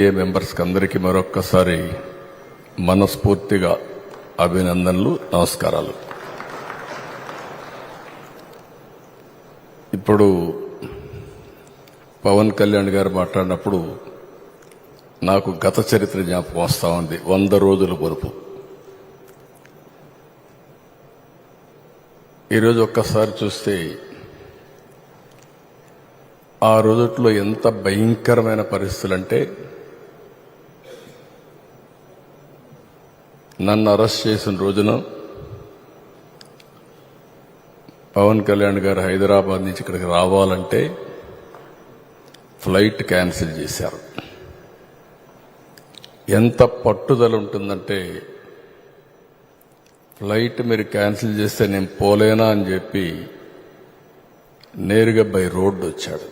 ఏ మెంబర్స్కి అందరికీ మరొక్కసారి మనస్ఫూర్తిగా అభినందనలు నమస్కారాలు. ఇప్పుడు పవన్ కళ్యాణ్ గారు మాట్లాడినప్పుడు నాకు గత చరిత్ర జ్ఞాపకం వస్తూ ఉంది. వంద రోజుల పొరుపు. ఈరోజు ఒక్కసారి చూస్తే ఆ రోజుట్లో ఎంత భయంకరమైన పరిస్థితులు నన్ను అరెస్ట్ చేసిన రోజున పవన్ కళ్యాణ్ గారు హైదరాబాద్ నుంచి ఇక్కడికి రావాలంటే ఫ్లైట్ క్యాన్సిల్ చేశారు. ఎంత పట్టుదల ఉంటుందంటే ఫ్లైట్ మీరు క్యాన్సిల్ చేస్తే నేను పోలేనా అని చెప్పి నేరుగా బై రోడ్డు వచ్చాడు.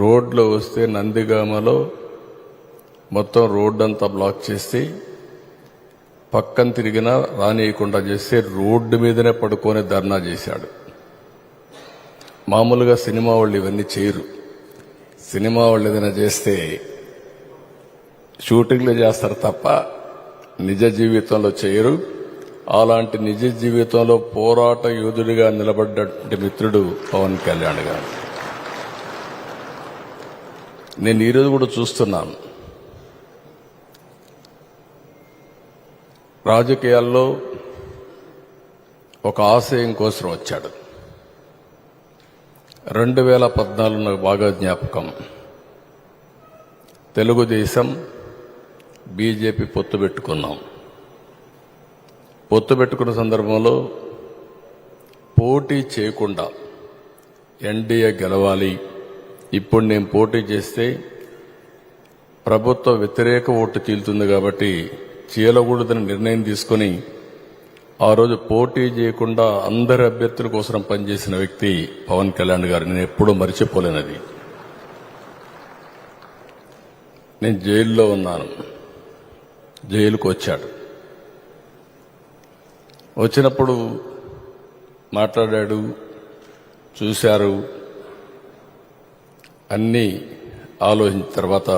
రోడ్లో వస్తే నందిగామలో మొత్తం రోడ్డు అంతా బ్లాక్ చేసి పక్కన తిరిగినా రానియకుండా చేస్తే రోడ్డు మీదనే పడుకొని ధర్నా చేశాడు. మామూలుగా సినిమా వాళ్ళు ఇవన్నీ చేయరు. సినిమా వాళ్ళు ఏదైనా చేస్తే షూటింగ్లు చేస్తారు తప్ప నిజ జీవితంలో చేయరు. అలాంటి నిజ జీవితంలో పోరాట యోధుడిగా నిలబడ్డటువంటి మిత్రుడు పవన్ కళ్యాణ్ గారు. నేను ఈరోజు కూడా చూస్తున్నాను. రాజకీయాల్లో ఒక ఆశయం కోసం వచ్చాడు. రెండు వేల పద్నాలుగు నాకు బాగా జ్ఞాపకం. తెలుగుదేశం బీజేపీ పొత్తు పెట్టుకున్నాం. పొత్తు పెట్టుకున్న సందర్భంలో పోటీ చేయకుండా ఎన్డీఏ గెలవాలి. ఇప్పుడు నేను పోటీ చేస్తే ప్రభుత్వ వ్యతిరేక ఓటు చీలుతుంది కాబట్టి చీలకూడదని నిర్ణయం తీసుకొని ఆ రోజు పోటీ చేయకుండా అందరి అభ్యర్థుల కోసం పనిచేసిన వ్యక్తి పవన్ కళ్యాణ్ గారు. నేను ఎప్పుడూ మర్చిపోలేనది. నేను జైల్లో ఉన్నాను. జైలుకు వచ్చాడు. వచ్చినప్పుడు మాట్లాడాడు చూశారు. అన్నీ ఆలోచించిన తర్వాత